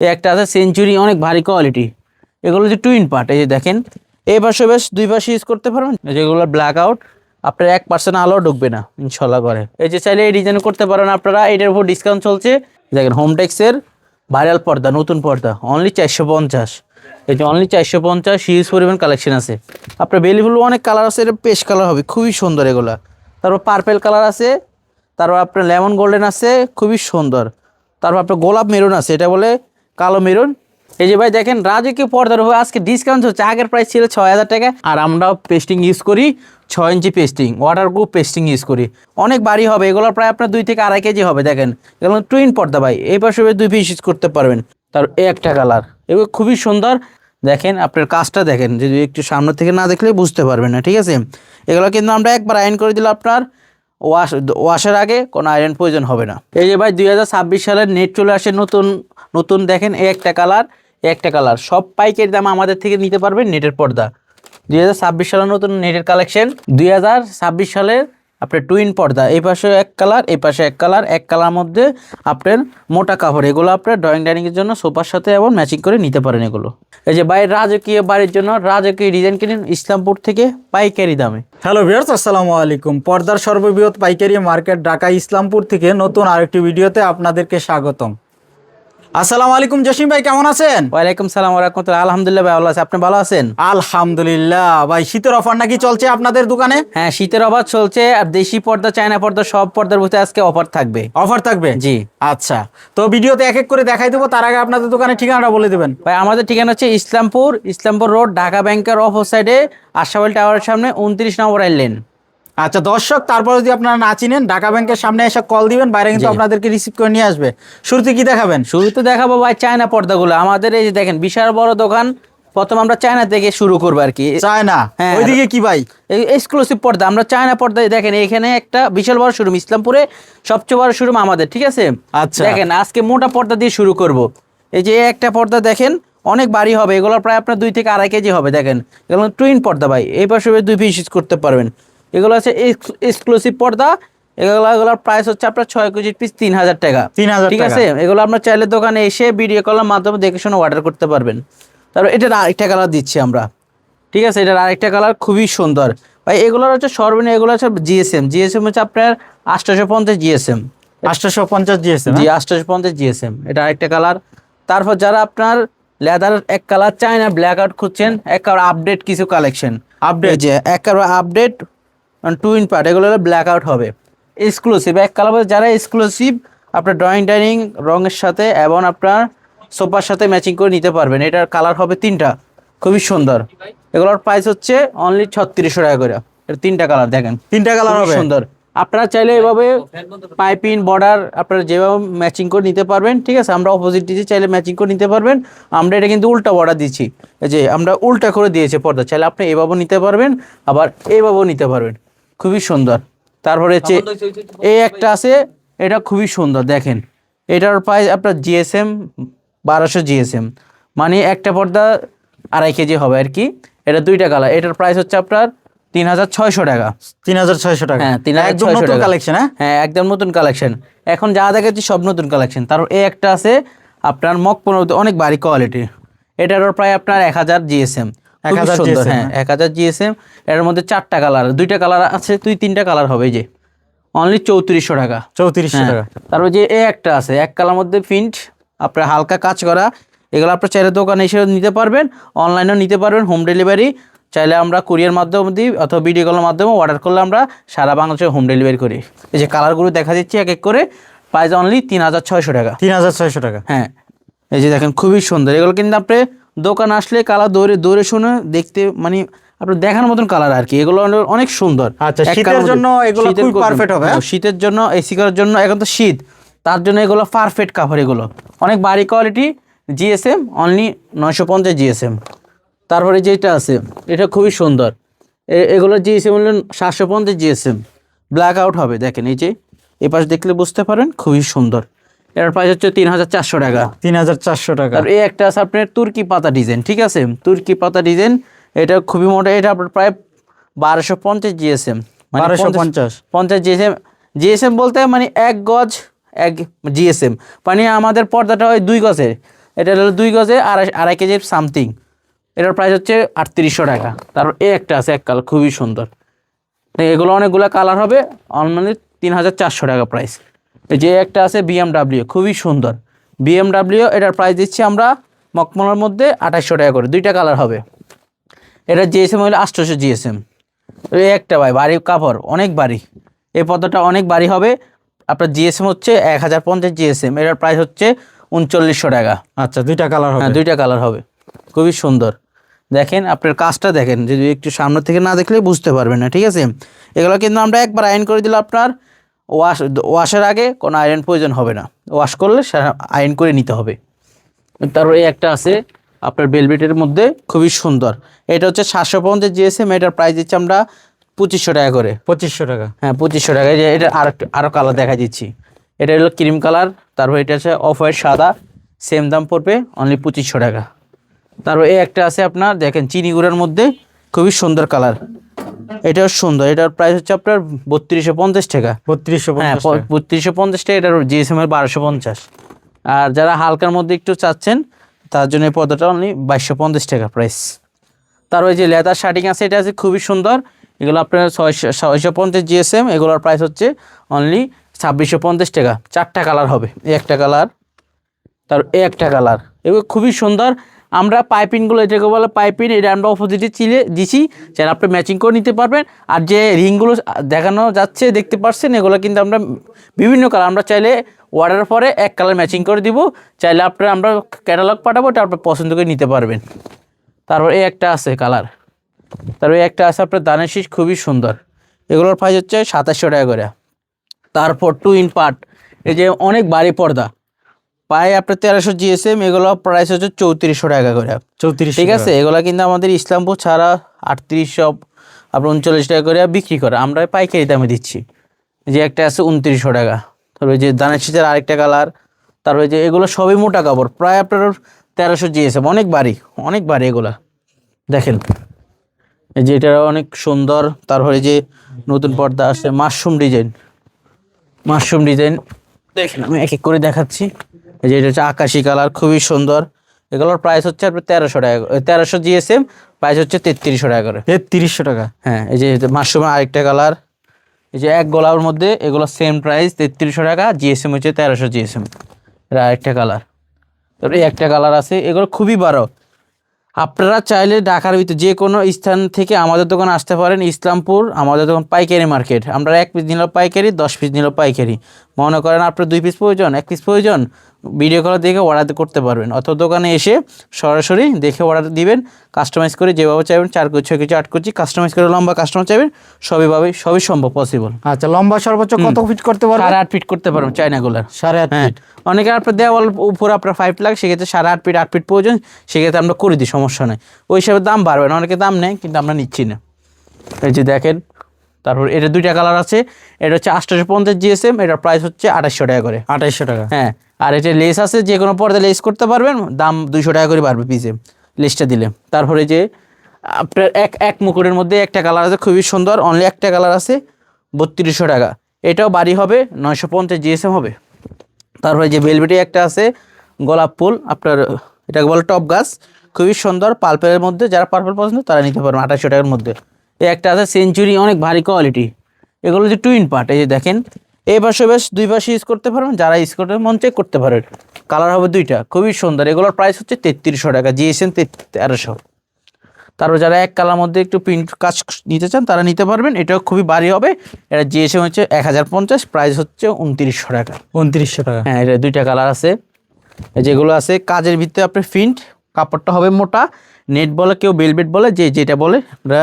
একটা আছে সেঞ্চুরি অনেক ভারী কোয়ালিটি এগুলো যে টুইন পার্ট এই যে দেখেন। এই পাশে বেশ দুই পাশে ইউজ করতে পারবেন। যেগুলো ব্ল্যাক আউট আপনার এক পার্সেন্ট আলো ঢুকবে না ইনশাল্লাহ করে। এই যে চাইলে এই ডিজাইন করতে পারেন আপনারা, এটার উপর ডিসকাউন্ট চলছে। দেখেন হোমটেক্সের ভাইরাল পর্দা, নতুন পর্দা অনলি চারশো পঞ্চাশ। এই যে অনলি চারশো পঞ্চাশ হিউজ পরিমাণ কালেকশন আছে। আপনার বেলিফুল অনেক কালার আছে এটা পেস্ট কালার হবে, খুবই সুন্দর এগুলো। তারপর পার্পেল কালার আছে, তারপর আপনার লেমন গোল্ডেন আছে, খুবই সুন্দর। তারপর আপনার গোলাপ মেরুন আছে, এটা বলে কালো মেরুন। এই যে ভাই দেখেন, রাজকীয় পর্দার উপর আজকে ডিসকাউন্ট হচ্ছে, আগের প্রাইস ছিল ছয় হাজার টাকা, আর আমরাও পেস্টিং ইউজ করি ছয় ইঞ্চি pasting waterproof pasting use করি। অনেক বাড়ি হবে, এগুলো প্রায় আপনার দুই থেকে আড়াই কেজি হবে, দেখেন। এগুলো টুইন পর্দা ভাই, এই পাশে দুই পিস ইউজ করতে পারবেন। তার একটা কালার এগুলো খুবই সুন্দর। দেখেন, আপনার কাজটা দেখেন, যদি একটু সামনে থেকে না দেখলে বুঝতে পারবেন না, ঠিক আছে? এগুলো কিন্তু আমরা একবার আইন করে দিলে আপনার। ওয়াশ, ওয়াশের আগে কোনো আয়রন প্রয়োজন হবে না। এই যে ভাই দুই হাজার ছাব্বিশ সালের নেট চলে আসে নতুন নতুন দেখেন এই একটা কালার একটা কালার সব পাইকের দাম আমাদের থেকে নিতে পারবেন নেটের পর্দা। দুই হাজার ছাব্বিশ সালের নতুন নেটের কালেকশন দুই হাজার ছাব্বিশ সালের আপনার টুইন পর্দা, এই পাশে এক কালার এই পাশে এক কালার এক কালার মধ্যে আপনার মোটা কাপড়, এগুলো আপনার ড্রয়িং ডাইনিংয়ের জন্য সোফার সাথে এবং ম্যাচিং করে নিতে পারেন এগুলো। এই যে বাইরের রাজকীয় বাড়ির জন্য রাজকীয় ডিজাইন কিনেন ইসলামপুর থেকে পাইকারি দামে। হ্যালো ভিউয়ার্স আসসালামু আলাইকুম। পর্দার সর্ববৃহৎ পাইকারি মার্কেট ঢাকা ইসলামপুর থেকে নতুন আরেকটি ভিডিওতে আপনাদেরকে স্বাগতম। আসসালামু আলাইকুম জসিম ভাই কেমন আছেন? ওয়ালাইকুম সালাম ওরহমতুল্লাহ আলহামদুলিল্লাহ ভাই ভালো আছে। আপনি ভালো আছেন? আলহামদুলিল্লাহ। ভাই শীতের অফার নাকি চলছে আপনাদের দোকানে? হ্যাঁ শীতের অফার চলছে। আর দেশি পর্দা চায়না পর্দা সব পর্দার ভিতরে আজকে অফার থাকবে। অফার থাকবে? জি। আচ্ছা। তো ভিডিওতে এক এক করে দেখাই দেবো তার আগে আপনাদের দোকানে ঠিকানাটা বলে দেবেন। ভাই আমাদের ঠিকানা হচ্ছে ইসলামপুর ইসলামপুর রোড ঢাকা ব্যাংকের অপর সাইডে আশাবাল টাওয়ারের সামনে উনত্রিশ নম্বর লেন আচ্ছা দর্শক তারপর যদি আপনারা না চিনেন ঢাকা ব্যাংকের সামনে এসে কল দিবেন বাইরে কিন্তু আপনাদেরকে রিসিভ করে নিয়ে আসবে। শুরুতে কি দেখাবেন? শুরুতে দেখাবো ভাই চায়না পর্দাগুলো। আমাদের এই যে দেখেন বিশাল বড় দোকান। প্রথম আমরা চায়না থেকে শুরু করব আর কি। চায়না? হ্যাঁ। ওইদিকে কি ভাই? এক্সক্লুসিভ পর্দা। আমরা চায়না পর্দায় দেখেন এখানে একটা বিশাল বড় শোরুম ইসলামপুরে সবচেয়ে বড় শোরুম আমাদের ঠিক আছে? আচ্ছা। দেখেন আজকে মোটা পর্দা দিয়ে শুরু করব। এই যে একটা পর্দা দেখেন অনেক বাড়ি হবে। এগুলো প্রায় আপনার দুই থেকে আড়াই কেজি হবে দেখেন। এগুলো টুইন পর্দা ভাই। এই পাশে দুই পিস করতে পারবেন। এগুলো আছে এক্সক্লুসিভ পর্দা। এগুলো এগুলোর প্রাইস হচ্ছে আপনার ছয় কেজির পিস তিন হাজার টাকা। 3000 ঠিক আছে? এগুলো আপনার চাইলে দোকানে এসে ভিডিও কলের মাধ্যমে দেখে শুনে অর্ডার করতে পারবেন। তারপর এটার আরেকটা কালার দিচ্ছি আমরা। ঠিক আছে? এটার আরেকটা কালার খুবই সুন্দর। ভাই এগুলোর হচ্ছে সর্বনিম্ন এগুলো হচ্ছে জিএসএম জিএসএম হচ্ছে আপনার আটশোশো পঞ্চাশ জিএসএম আটশোশো পঞ্চাশ দিয়েছেন জি আটশোশো পঞ্চাশ জিএসএম এটা আরেকটা কালার তারপর যারা আপনার লেদার এক কালার চায় না ব্ল্যাক আউট খুঁজছেন এক কালার আপডেট কিছু কালেকশন আপডেট যে এক colour update two in part এগুলো হলো ব্ল্যাক আউট হবে। এক্সক্লুসিভ এক কালার যারা এক্সক্লুসিভ আপনার ড্রয়িং ডাইনিং রঙের সাথে এবং আপনার সোফার সাথে ম্যাচিং করে নিতে পারবেন। এটার কালার হবে তিনটা খুবই সুন্দর। এগুলোর প্রাইস হচ্ছে অনলি ছত্রিশশো টাকা করে। এটা তিনটা কালার দেখেন। তিনটা কালার হবে। সুন্দর। আপনারা চাইলে এভাবে পাইপিং বর্ডার আপনারা যেভাবে ম্যাচিং করে নিতে পারবেন ঠিক আছে? আমরা অপোজিট দিচ্ছি চাইলে ম্যাচিং করে নিতে পারবেন। আমরা এটা কিন্তু উল্টা বর্ডার দিচ্ছি যে আমরা উল্টা করে দিয়েছি পর্দা চাইলে আপনি এভাবেও নিতে পারবেন আবার এইভাবেও নিতে পারবেন। খুবই সুন্দর। তারপরে হচ্ছে এই একটা আছে এটা খুবই সুন্দর দেখেন। এটার প্রাইস আপনার জিএসএম বারোশো জিএসএম মানে একটা পর্দা আড়াই কেজি হবে আর কি। এটা দুইটা কালার এটার প্রাইস হচ্ছে আপনার তিন হাজার ছয়শো টাকা। তিন হাজার ছয়শো টাকা। হ্যাঁ তিন হাজার ছয়শো টাকা। কালেকশন হ্যাঁ? হ্যাঁ একদম নতুন কালেকশন এখন যা দেখাচ্ছি সব নতুন কালেকশন তারপর এই একটা আছে আপনার মক পনেরো অনেক ভারী কোয়ালিটি এটারও প্রায় আপনার এক হাজার জিএসএম 1000 সুন্দর GSM, হ্যাঁ এক হাজার জিএসএম এর মধ্যে চারটা কালার দুইটা কালার আছে দুই তিনটা কালার হবে এই যে। অনলি চৌত্রিশশো টাকা। চৌত্রিশশো হ্যাঁ টাকা। তারপর যে এই একটা আছে এক কালার মধ্যে প্রিন্ট আপনার হালকা কাজ করা এগুলো আপনার চাইলে দোকানে এসে নিতে পারবেন অনলাইনেও নিতে পারবেন হোম ডেলিভারি চাইলে আমরা কুরিয়ার মাধ্যমে দিই অথবা ভিডিও কলের মাধ্যমে অর্ডার করলে আমরা সারা বাংলাদেশে হোম ডেলিভারি করি। এই যে কালারগুলো দেখা দিচ্ছি এক এক করে প্রাইস অনলি তিন হাজার ছয়শো টাকা। তিন হাজার ছয়শো টাকা। হ্যাঁ এই যে দেখেন খুবই সুন্দর এগুলো কিন্তু আপনি দোকান আসলে কালার দৌড়ে দৌড়ে শুনে দেখতে মানে আপনার দেখার মতন কালার আর কি। এগুলো অনেক- সুন্দর। আচ্ছা, শীতের জন্য এগুলো খুবই হবে, হ্যাঁ? শীতের জন্য এসি করার জন্য এখন তো শীত। তার জন্য এগুলো পারফেক্ট কাভার এগুলো। অনেক ভারী কোয়ালিটি জিএসএম অনলি নয়শো পঞ্চাশ জিএসএম তারপরে যেটা আছে এটা খুবই সুন্দর। এগুলো জিএসএম হলো সাতশো পঞ্চাশ জিএসএম ব্ল্যাক আউট হবে দেখেন এই যে। এ পাশে দেখলে বুঝতে পারেন খুবই সুন্দর। এর প্রাইস হচ্ছে তিন হাজার চারশো টাকা। তিন হাজার চারশো টাকা। আর এই একটা আছে আপনার তুর্কি পাতা ডিজাইন ঠিক আছে? তুর্কি পাতা ডিজাইন এটা খুবই মোটা এটা আপনার প্রায় বারোশো পঞ্চাশ জিএসএম। 1250 পঞ্চাশ পঞ্চাশ। জিএসএম। জিএসএম বলতে মানে এক গজ এক জিএসএম। মানে আমাদের পর্দাটা হয় দুই গজের এটা হলো দুই গজে আড়াই আড়াই কেজি সামথিং। এটার প্রাইস হচ্ছে আটত্রিশশো টাকা। তারপর এ একটা আছে এক কালার খুবই সুন্দর। এগুলো অনেকগুলো কালার হবে অনলাইনে তিন হাজার চারশো টাকা প্রাইস যে একটা আছে বিএমডাব্লিউ খুবই সুন্দর। বিএমডাব্লিউ এটার প্রাইস দিচ্ছি আমরা মকমলার মধ্যে আঠাশশো টাকা করে। দুইটা কালার হবে। এটা জিএসএম হলে আটশোশো জিএসএম এই একটা ভাই বাড়ি কাপড় অনেক বাড়ি এই পদ্মটা অনেক বাড়ি হবে। আপনার জিএসএম হচ্ছে এক হাজার পঞ্চাশ জিএসএম এটার প্রাইস হচ্ছে উনচল্লিশশো টাকা। আচ্ছা দুইটা কালার হবে। হ্যাঁ দুইটা কালার হবে। খুবই সুন্দর। দেখেন আপনার কাজটা দেখেন। যদি একটু সামনে থেকে না দেখলে বুঝতে পারবেন না ঠিক আছে? এগুলো কিন্তু আমরা একবার আইন করে দিলে আপনার ওয়াশ ওয়াশের আগে কোনো আয়রন প্রয়োজন হবে না। ওয়াশ করলে আয়রন করে নিতে হবে। তারপর এই একটা আছে আপনার বেলভেটের মধ্যে খুবই সুন্দর। এটা হচ্ছে সাতশো পঞ্চাশ জিএসএম এটার প্রাইস দিচ্ছি আমরা পঁচিশশো টাকা করে। পঁচিশশো টাকা। হ্যাঁ পঁচিশশো টাকা। যে এটা আরও আরও কালার দেখা দিচ্ছি। এটা হলো ক্রিম কালার তারপর এটা আছে অফ হোয়াইট সাদা সেম দাম পড়বে অনলি পঁচিশশো টাকা। তারপর এই একটা আছে আপনার দেখেন চিনি গুঁড়ার মধ্যে খুবই সুন্দর কালার এটাও সুন্দর এটার প্রাইস হচ্ছে আপনার বত্রিশশো পঞ্চাশ টাকা। বত্রিশশো হ্যাঁ। বত্রিশশো পঞ্চাশ টাকা এটার জিএসএম এর বারোশো পঞ্চাশ। আর যারা হালকার মধ্যে একটু চাচ্ছেন তার জন্য এই পর্দাটা অনলি বাইশশো পঞ্চাশ টাকা প্রাইস তার ওই যে লেদার শার্টিং আছে এটা আছে খুবই সুন্দর। এগুলো আপনার ছয়শো ছয়শো পঞ্চাশ জিএসএম এগুলোর প্রাইস হচ্ছে অনলি ছাব্বিশশো পঞ্চাশ টাকা। চারটা কালার হবে একটা কালার তার একটা কালার এগুলো খুবই সুন্দর। আমরা পাইপিনগুলো এটাকে বলে পাইপিন, এটা আমরা অপোজিটে চিলে দিছি চাইলে আপনি ম্যাচিং করে নিতে পারবেন। আর যে রিংগুলো দেখানো যাচ্ছে, দেখতে পাচ্ছেন এগুলো কিন্তু আমরা বিভিন্ন কালার আমরা চাইলে অর্ডার পরে এক কালার ম্যাচিং করে দিব। চাইলে আপনার, আমরা ক্যাটালগ পাঠাবো তারপর পছন্দ করে নিতে পারবেন। তারপর এই একটা আছে কালার তারপর একটা আছে আপনার দানের শীষ, খুবই সুন্দর। এগুলোর প্রাইস হচ্ছে সাতাশশো টাকা করে। তারপর টু ইন পার্ট এই যে অনেক বাড়ি পর্দা। পায়ে আপনার তেরোশো জিএসএম এগুলো প্রাইস হচ্ছে চৌত্রিশশো টাকা করে। চৌত্রিশ ঠিক আছে? এগুলো কিন্তু আমাদের ইসলামপুর ছাড়া আটত্রিশশো আপনার উনচল্লিশ টাকা করে বিক্রি করে। আমরা পাইকারি দামে দিচ্ছি। যে একটা আছে উনত্রিশশো টাকা। তারপরে যে দানের শীতের আরেকটা কালার তারপরে যে এগুলো সবই মোটা কাপড়। প্রায় আপনার তেরোশো জিএসএম। অনেক বাড়ি অনেক বাড়ি এগুলা। দেখেন এই যে এটা অনেক সুন্দর। তারপরে যে নতুন পর্দা আসছে মাশরুম ডিজাইন। Mushroom design. দেখেন আমি এক এক করে দেখাচ্ছি। এই যে এটা হচ্ছে আকাশি কালার খুবই সুন্দর। এগুলোর প্রাইস হচ্ছে আপনার তেরোশো টাকা তেরোশো জিএসএম প্রাইস হচ্ছে তেত্রিশশো টাকা করে। তেত্রিশশো টাকা। হ্যাঁ এই যে মাশরুমের আরেকটা কালার। এই যে এক গোলার মধ্যে এগুলো সেম প্রাইস তেত্রিশশো টাকা জিএসএম হচ্ছে তেরোশো জিএসএম এটা আরেকটা কালার। তারপরে এই একটা কালার আছে এগুলো খুবই বড়। আপনারা চাইলে ঢাকার ভিতরে যে কোনো স্থান থেকে আমাদের দোকান আসতে পারেন ইসলামপুর আমাদের দোকান পাইকারি মার্কেট। আমরা এক পিস নিল পাইকারি দশ পিস নিল পাইকারি। মনে করেন আপনার দুই পিস প্রয়োজন এক পিস প্রয়োজন ভিডিও কল দেখে অর্ডার করতে পারবেন। অথবা দোকানে এসে সরাসরি দেখে অর্ডার দিবেন কাস্টমাইজ করে যেভাবে চাইবেন চার কুচি ছয় কুচি আট কুচি কাস্টমাইজ করে লম্বা কাস্টমার চাইবেন সবইভাবে সবই সম্ভব পসিবল আচ্ছা লম্বা সর্বোচ্চ কত ফিট করতে পারবে সাড়ে আট ফিট করতে পারবেন চাইনাগুলার সাড়ে আট হ্যাঁ। ফিট অনেকে আপনার দেওয়াল উপরে আপনার ফাইভ লাখ সেক্ষেত্রে সাড়ে আট ফিট আট ফিট প্রয়োজন সেক্ষেত্রে আমরা করে দিই সমস্যা নেই। ওই হিসাবে দাম বাড়বে না অনেকে দাম নেয় কিন্তু আমরা নিচ্ছি না। এই যে দেখেন তারপর এটা দুইটা কালার আছে এটা হচ্ছে আটশোশো পঞ্চাশ জিএসএম এটার প্রাইস হচ্ছে আঠাশশো টাকা করে। আঠাইশশো টাকা। হ্যাঁ আর এটা লেস আছে যে কোনো পর্দা লেস করতে পারবেন দাম দুইশো টাকা করে বাড়বে পিসে লেসটা দিলে। তারপরে যে আপনার এক এক মুকুটের মধ্যে একটা কালার আছে খুবই সুন্দর অনলি একটা কালার আছে বত্রিশশো টাকা। এটাও বাড়ি হবে নয়শো পঞ্চাশ জিএসএম হবে। তারপরে যে বেলভেটে একটা আছে গোলাপ ফুল আপনার এটাকে বলে টপ গাছ খুবই সুন্দর পার্পেলের মধ্যে যারা পার্পেল পছন্দ তারা নিতে পারবেন আঠাশশো টাকার মধ্যে। একটা আছে সেঞ্চুরি অনেক ভারী কোয়ালিটি এগুলো যে টুইন পার্ট এই যে দেখেন। এই পাশে বেশ দুই পাশে ইউজ করতে পারবেন যারা ইউজ করতে মন চাই করতে পারেন। কালার হবে দুইটা খুবই সুন্দর। এগুলোর প্রাইস হচ্ছে তেত্রিশশো টাকা জিএসএন তেরোশো। তারপর যারা এক কালার মধ্যে একটু প্রিন্ট কাজ নিতে চান তারা নিতে পারবেন। এটাও খুবই ভারী হবে। এটা জিএসএম হচ্ছে এক হাজার পঞ্চাশ প্রাইস হচ্ছে উনত্রিশশো টাকা। উনত্রিশশো টাকা। হ্যাঁ এটা দুইটা কালার আছে। যেগুলো আছে কাজের ভিতরে আপনার প্রিন্ট কাপড়টা হবে মোটা। নেট বলে কেউ বেলবেট বলে যে যেটা বলে আমরা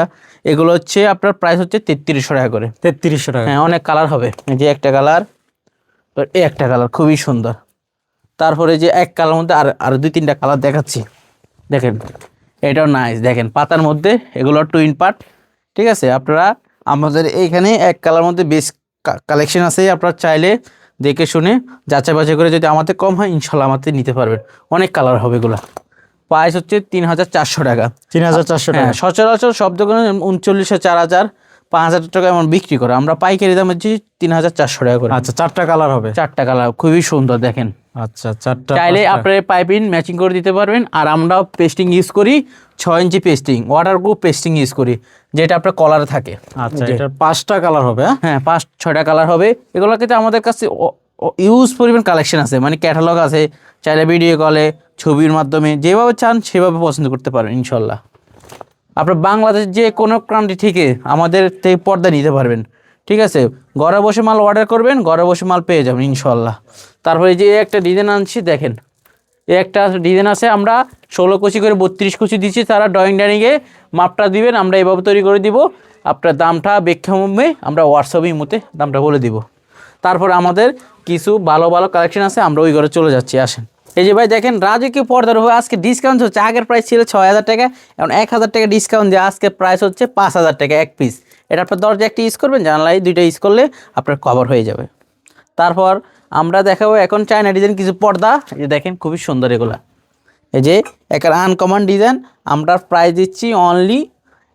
এগুলো হচ্ছে আপনার প্রাইস হচ্ছে তেত্রিশশো টাকা করে। তেত্রিশশো টাকা হ্যাঁ অনেক কালার হবে। এই যে একটা কালার এই একটা কালার খুবই সুন্দর। তারপরে যে এক কালার মধ্যে আর আর দুই তিনটা কালার দেখাচ্ছি। দেখেন এটাও নাইস দেখেন পাতার মধ্যে এগুলো টুইন পার্ট ঠিক আছে? আপনারা আমাদের এইখানে এক কালার মধ্যে বেশ কালেকশন আছে। আপনারা চাইলে দেখে শুনে যাচাই বাছাই করে যদি আমাদের কম হয় ইনশাল্লাহ আমাদের নিতে পারবেন। অনেক কালার হবে এগুলো। প্রাইস হচ্ছে তিন হাজার চারশো টাকা। তিন হাজার চারশো টাকা। হ্যাঁ সচরাচর সব দোকানে উনচল্লিশশো চার হাজার পাঁচ হাজার টাকা এমন বিক্রি করে। আমরা পাইকারি দাম হচ্ছে তিন হাজার চারশো টাকা করে। আচ্ছা চারটা কালার হবে? চারটা কালার খুবই সুন্দর দেখেন। আচ্ছা চারটা চাইলে। আপনার পাইপিং ম্যাচিং করে দিতে পারবেন আর আমরাও পেস্টিং ইউজ করি ছয় inch pasting waterproof pasting use করি যেটা আপনার কলারে থাকে। আচ্ছা এটার পাঁচটা কালার হবে হ্যাঁ? হ্যাঁ পাঁচ ছয়টা কালার হবে। এগুলো কিন্তু আমাদের কাছে ইউজ পরিমাণ কালেকশন আছে। মানে ক্যাটালগ আছে, চাইলে ভিডিও কলে ছবির মাধ্যমে, যেভাবে চান সেভাবে পছন্দ করতে পারেন ইনশাল্লাহ। আপনার বাংলাদেশ যে কোনো কান্ট্রি থেকে আমাদের থেকে পর্দা নিতে পারবেন। ঠিক আছে? ঘরে বসে মাল অর্ডার করবেন, ঘরে বসে মাল পেয়ে যাবেন, ইনশাল্লাহ। তারপরে যে একটা ডিজাইন আনছি, দেখেন। এই একটা ডিজাইন আছে, আমরা ষোলো কুচি করে বত্রিশ কুচি দিচ্ছি তারা ড্রয়িং ডাইনিংয়ে মাপটা দিবেন, আমরা এভাবে তৈরি করে দিব। আপনার দামটা বেক্ষমে আমরা হোয়াটসঅ্যাপে মতে দামটা বলে দিব। তারপর আমাদের কিছু ভালো ভালো কালেকশন আছে, আমরা ওই ঘরে চলে যাচ্ছি, আসেন। এই যে ভাই দেখেন, রাজকীয় পর্দার উপর আজকে ডিসকাউন্ট হচ্ছে, আগের প্রাইস ছিল ছয় হাজার টাকা, এখন এক হাজার টাকা ডিসকাউন্ট দিয়ে আজকে প্রাইস হচ্ছে পাঁচ হাজার টাকা এক পিস এটা আপনার দরজা একটা ইউজ করবেন জানালাই দুইটা ইউজ করলে আপনার কভার হয়ে যাবে। তারপর আমরা দেখাবো এখন চায়না ডিজাইন কিছু পর্দা, এই যে দেখেন খুবই সুন্দর এগুলা। এই যে একটা আনকমন ডিজাইন আমরা প্রাইস দিচ্ছি অনলি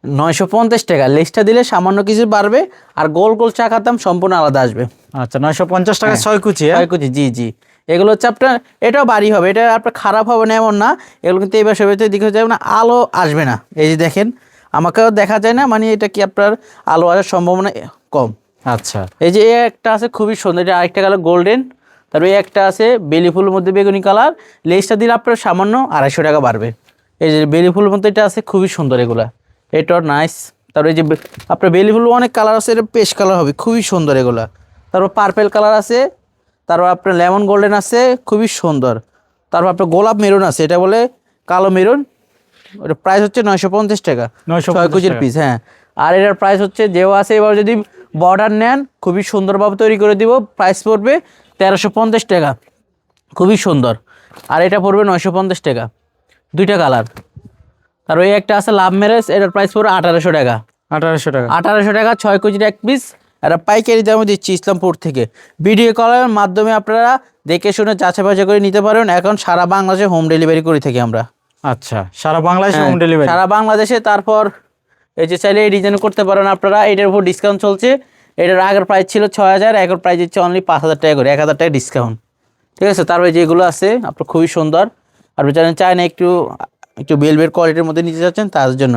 নয়শো পঞ্চাশ টাকা। লেসটা দিলে সামান্য কিছু বাড়বে, আর গোল গোল চা খাতাম সম্পূর্ণ আলাদা আসবে। আচ্ছা নয়শো পঞ্চাশ টাকা ছয় কুচি হ্যাঁ? ছয় কুচি জি জি। এগুলো হচ্ছে আপনার এটাও বাড়ি হবে এটা আপনার খারাপ হবে না এমন না এগুলো কিন্তু এই বছর দিকে যাবে না আলো আসবে না। এই যে দেখেন আমাকেও দেখা যায় না মানে এটা কি আপনার আলো আসার সম্ভাবনা কম। আচ্ছা। এই যে একটা আছে খুবই সুন্দর এটা আরেকটা কালার গোল্ডেন তারপরে এই একটা আছে বেলি ফুলের মধ্যে বেগুনি কালার লেসটা দিলে আপনার সামান্য আড়াইশো টাকা বাড়বে। এই যে বেলি ফুলের মধ্যে এটা আছে খুবই সুন্দর এগুলা। এটাও নাইস তারপরে এই যে আপনার বেলি ফুল অনেক কালার আছে এটা পেস্ট কালার হবে খুবই সুন্দর এগুলা। তারপর পার্পেল কালার আছে তারপর আপনার লেমন গোল্ডেন আছে খুবই সুন্দর। তারপর আপনার গোলাপ মেরুন আছে এটা বলে কালো মেরুন ওটা প্রাইস হচ্ছে নয়শো পঞ্চাশ টাকা। 950 ছয় কেজির পিস হ্যাঁ। আর এটার প্রাইস হচ্ছে যেও আছে এবার যদি বর্ডার নেন খুবই সুন্দরভাবে তৈরি করে দিব প্রাইস পড়বে তেরোশো পঞ্চাশ টাকা। খুবই সুন্দর। আর এটা পড়বে নয়শো পঞ্চাশ টাকা। দুইটা কালার আর ওই একটা আছে লাভ ম্যারেজ এটার প্রাইস পড়বে আঠারোশো টাকা। আঠারোশো টাকা। আঠারোশো টাকা ছয় কেজির এক পিস এটা পাইকারি দামে দিচ্ছি ইসলামপুর থেকে। ভিডিও কলের মাধ্যমে আপনারা দেখে শুনে যাচাই বাছাই করে নিতে পারেন। এখন সারা বাংলাদেশে হোম ডেলিভারি করে থাকি আমরা। আচ্ছা সারা বাংলাদেশে হ্যাঁ, হোম ডেলিভারি সারা বাংলাদেশে তারপর এই যে চাইলে এই ডিজাইন করতে পারেন আপনারা। এটার উপর ডিসকাউন্ট চলছে। এটার আগের প্রাইস ছিল ছয় হাজার এখন প্রাইস দিচ্ছে অনলি পাঁচ হাজার টাকা করে এক হাজার টাকা ডিসকাউন্ট ঠিক আছে? তারপরে যেগুলো আছে আপনার খুবই সুন্দর। আর জানেন চায় না একটু একটু বেলবের কোয়ালিটির মধ্যে নিতে যাচ্ছেন তার জন্য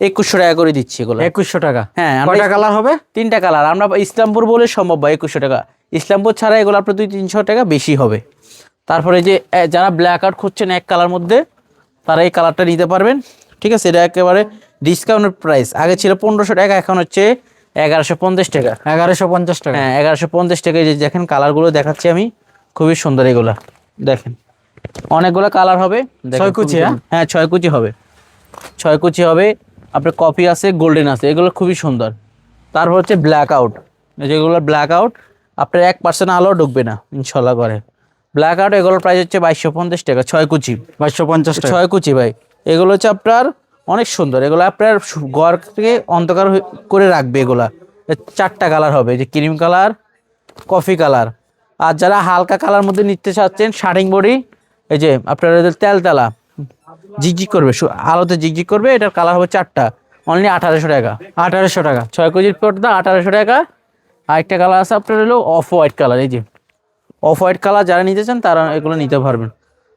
একুশশো টাকা করে দিচ্ছি এগুলো। একুশশো টাকা? হ্যাঁ কয়টা কালার হবে? তিনটা কালার আমরা ইসলামপুর বলে সম্ভব বা একুশশো টাকা। ইসলামপুর ছাড়া এগুলো আপনার দুই তিনশো টাকা বেশি হবে। তারপরে যে যারা ব্ল্যাক আউট খুঁজছেন এক কালার মধ্যে তারা এই কালারটা নিতে পারবেন। ঠিক আছে এটা একেবারে ডিসকাউন্টের প্রাইস আগে ছিল পনেরোশো টাকা এখন হচ্ছে এগারোশো পঞ্চাশ টাকা। এগারোশো পঞ্চাশ টাকা। হ্যাঁ এগারোশো পঞ্চাশ টাকা যে দেখেন কালারগুলো দেখাচ্ছি আমি। খুবই সুন্দর এগুলা। দেখেন। অনেকগুলো কালার হবে। ছয় কুচি, হ্যাঁ? হ্যাঁ ছয় কুচি হবে। ছয় কুচি হবে আপনার কপি আছে গোল্ডেন আছে এগুলো খুবই সুন্দর। তারপর হচ্ছে ব্ল্যাক আউট যেগুলো ব্ল্যাক আউট আপনার এক পার্সেন্ট আলো ঢুকবে না ইনশাল্লাহ করে। ব্ল্যাক আউট এগুলোর প্রাইস হচ্ছে বাইশশো পঞ্চাশ টাকা ছয় কুচি। বাইশশো পঞ্চাশ ছয় কুচি ভাই। এগুলো হচ্ছে আপনার অনেক সুন্দর এগুলো আপনার সু- ঘর থেকে অন্ধকার করে রাখবে এগুলা। চারটা কালার হবে যে ক্রিম কালার কফি কালার আর যারা হালকা কালার মধ্যে নিতে চাচ্ছেন শার্টিং বডি এই যে আপনার এদের তেলতেলা জিগজিগ করবে আলোতে জিগজিগ করবে, এটার কালার হবে চারটা। অনলি আঠারোশো টাকা। আঠারোশো টাকা। ছয় কেজির পর্দা, আঠারোশো টাকা। আরেকটা কালার আছে আপনার হলো অফ হোয়াইট কালার এই যে। অফ হোয়াইট কালার যারা নিতে চান, তারা এগুলো নিতে পারবেন।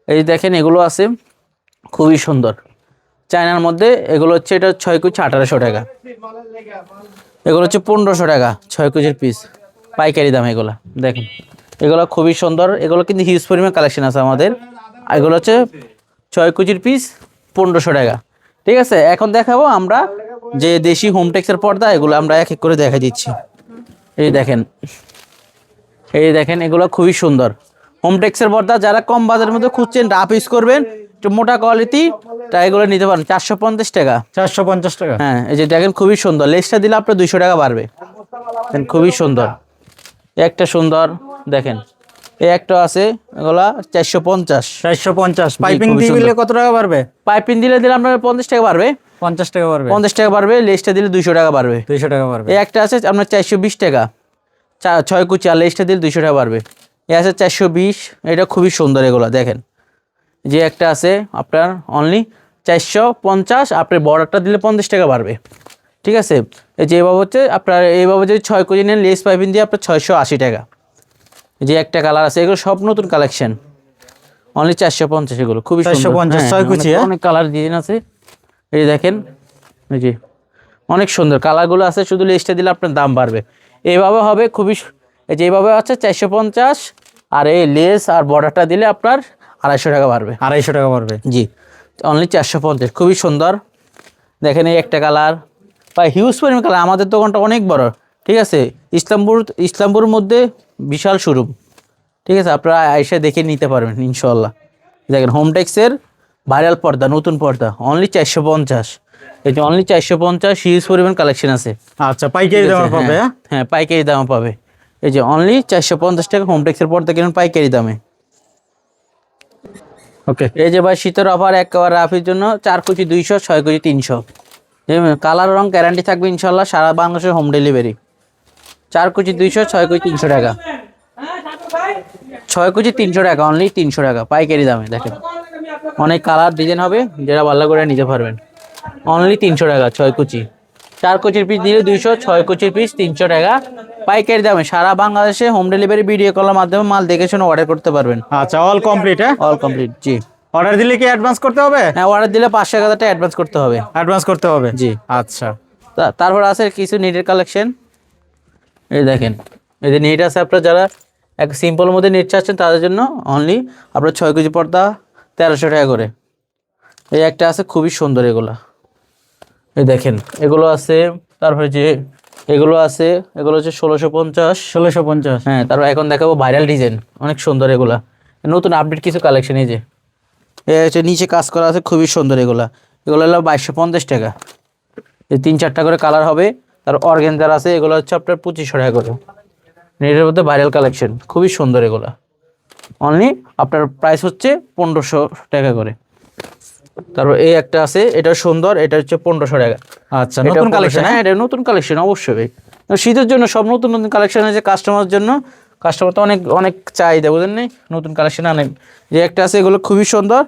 এই দেখেন, এগুলো আছে। খুবই সুন্দর। চায়নার মধ্যে এগুলো হচ্ছে, এটা ছয় কুচি আঠারোশো টাকা। এগুলো হচ্ছে পনেরোশো টাকা, ছয় কেজির পিস পাইকারি দাম এগুলো। দেখেন, এগুলো খুবই সুন্দর। এগুলো কিন্তু হিউজ পরিমাণ কালেকশন আছে আমাদের। এগুলো হচ্ছে ছয় কেজির পিস পনেরোশো টাকা। ঠিক আছে? এখন দেখাবো আমরা যে দেশি হোম টেক্সের পর্দা এগুলো আমরা এক এক করে দেখা দিচ্ছি। এই দেখেন। এই দেখেন এগুলো খুবই সুন্দর। হোম টেক্সের পর্দা যারা কম বাজারের মধ্যে খুঁজছেন রাফ ইউজ করবেন একটু মোটা কোয়ালিটি তা এগুলো নিতে পারেন। চারশো পঞ্চাশ টাকা। চারশো পঞ্চাশ টাকা। হ্যাঁ এই যে দেখেন খুবই সুন্দর। লেসটা দিলে আপনার দুইশো টাকা বাড়বে। দেখেন খুবই সুন্দর। একটা সুন্দর দেখেন। এই একটা আছে এগুলা চারশো পঞ্চাশ। চারশো পঞ্চাশ পাইপিং। দিলে কত টাকা বাড়বে? পাইপিং দিলে দিলে আপনার পঞ্চাশ টাকা বাড়বে। পঞ্চাশ টাকা বাড়বে। পঞ্চাশ টাকা বাড়বে লেসটা দিলে দুইশো টাকা বাড়বে। দুইশো টাকা বাড়বে। এই একটা আছে আপনার চারশো বিশ টাকা। ছয় কুচি আর লেসটা দিলে দুইশো টাকা বাড়বে। এ আছে চারশো বিশ এটা খুবই সুন্দর এগুলো দেখেন। যে একটা আছে আপনার অনলি চারশো পঞ্চাশ আপনার বর্ডারটা দিলে পঞ্চাশ টাকা বাড়বে। ঠিক আছে? এই যে এভাবে হচ্ছে আপনার এইভাবে যদি ছয় কেজি নেন লেস পাইপিং দিয়ে আপনার ছয়শো আশি টাকা। যে একটা কালার আছে এগুলো সব নতুন কালেকশন অনলি চারশো পঞ্চাশ এগুলো খুবই 450, সুন্দর হ্যাঁ, ছয় কুচি, অনেক-? কালার ডিজাইন আছে। এই যে দেখেন এই যে অনেক সুন্দর। কালারগুলো আছে শুধু লিস্টে দিলে আপনার দাম বাড়বে। এইভাবে হবে খুবই এই যে এইভাবে আছে চারশো পঞ্চাশ। আর এই লেস আর বর্ডারটা দিলে আপনার আড়াইশো টাকা বাড়বে। আড়াইশো টাকা বাড়বে। জি অনলি চারশো পঞ্চাশ খুবই সুন্দর। দেখেন এই একটা কালার বা হিউজ পরিমাণ কালার আমাদের দোকানটা অনেক বড় ঠিক আছে? ইসলামপুর ইসলামপুরের মধ্যে বিশাল শোরুম। ঠিক আছে আপনারা এসে দেখে নিতে পারবেন ইনশাল্লাহ দেখেন হোমটেক্সের ভাইরাল পর্দা নতুন পর্দা অনলি চারশো পঞ্চাশ। এই যে অনলি চারশো পঞ্চাশ হিউজ পরিমাণ কালেকশন আছে। আচ্ছা পাইকারি দামে পাবে হ্যাঁ, হ্যাঁ? হ্যাঁ পাইকারি দামে পাবে। এই যে অনলি চারশো পঞ্চাশ টাকা হোমটেক্সের পর্দা কিনুন পাইকারি দামে। ওকে এই যে ভাই শীতের অফার একেবারে রাফির জন্য চার কেজি দুইশো ছয় কেজি তিনশো। কালার রং গ্যারান্টি থাকবে ইনশাল্লাহ সারা বাংলাদেশের হোম ডেলিভারি চার কেজি দুইশো ছয় কেজি তিনশো টাকা। ছয় কেজি তিনশো টাকা অনলি তিনশো টাকা পাইকারি দামে দেখেন। অনেক কালার ডিজাইন হবে যেটা ভালো করে নিতে পারবেন। অনলি তিনশো টাকা ছয় কুচি। চার কুচির পিস দিলে দুইশো ছয় কুচির পিস তিনশো টাকা। পাইকারি দামে সারা বাংলাদেশে হোম ডেলিভারি ভিডিও কলের মাধ্যমে মাল দেখে শুনে অর্ডার করতে পারবেন। আচ্ছা অল কমপ্লিট হ্যাঁ? অল কমপ্লিট জি। অর্ডার দিলে কি অ্যাডভান্স করতে হবে? হ্যাঁ অর্ডার দিলে পাঁচশো এক টাকা অ্যাডভান্স করতে হবে। অ্যাডভান্স করতে হবে? জি। আচ্ছা। তারপর আছে কিছু নেটের কালেকশন এই দেখেন এই যে নেট আছে আপনার যারা এক সিম্পল মধ্যে নেট চাচ্ছেন তাদের জন্য অনলি আপনার ছয় কেজি পর্দা তেরোশো টাকা করে। এই একটা আছে খুবই সুন্দর এগুলা। এই দেখেন এগুলো আছে তারপরে যে এগুলো আছে এগুলো হচ্ছে ষোলোশো পঞ্চাশ। ষোলোশো পঞ্চাশ। হ্যাঁ তারপর এখন দেখাবো ভাইরাল ডিজাইন অনেক সুন্দর এগুলা। নতুন আপডেট কিছু কালেকশন এই যে। হচ্ছে নিচে কাজ করা আছে খুবই সুন্দর এগুলা। এগুলো হলো বাইশশো পঞ্চাশ টাকা। এই তিন চারটা করে কালার হবে। তার অর্গেনজার আছে এগুলো হচ্ছে আপনার পঁচিশশো টাকা করে। নেটের মধ্যে ভাইরাল কালেকশন খুবই সুন্দর এগুলা। অনলি আপনার প্রাইস হচ্ছে পনেরোশো টাকা করে। তারপর এই একটা আছে এটা সুন্দর এটা হচ্ছে পনেরোশো টাকা। আচ্ছা নতুন কালেকশন হ্যাঁ? এটা নতুন কালেকশন অবশ্যই। শীতের জন্য সব নতুন নতুন কালেকশন আছে কাস্টমারের জন্য। কাস্টমার তো অনেক অনেক চাহিদা বুঝেন নেই? নতুন কালেকশন আনেন। যে একটা আছে এগুলো খুবই সুন্দর।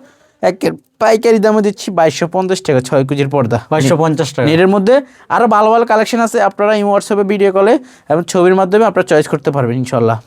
একের পাইকারি দামে দিচ্ছি বাইশশো পঞ্চাশ টাকা ছয় কেজির পর্দা। বাইশশো পঞ্চাশ টাকা। নেটের মধ্যে আরও ভালো ভালো কালেকশন আছে আপনারা এই হোয়াটসঅ্যাপে ভিডিও কলে এবং ছবির মাধ্যমে আপনারা চয়েস করতে পারবেন ইনশাল্লাহ।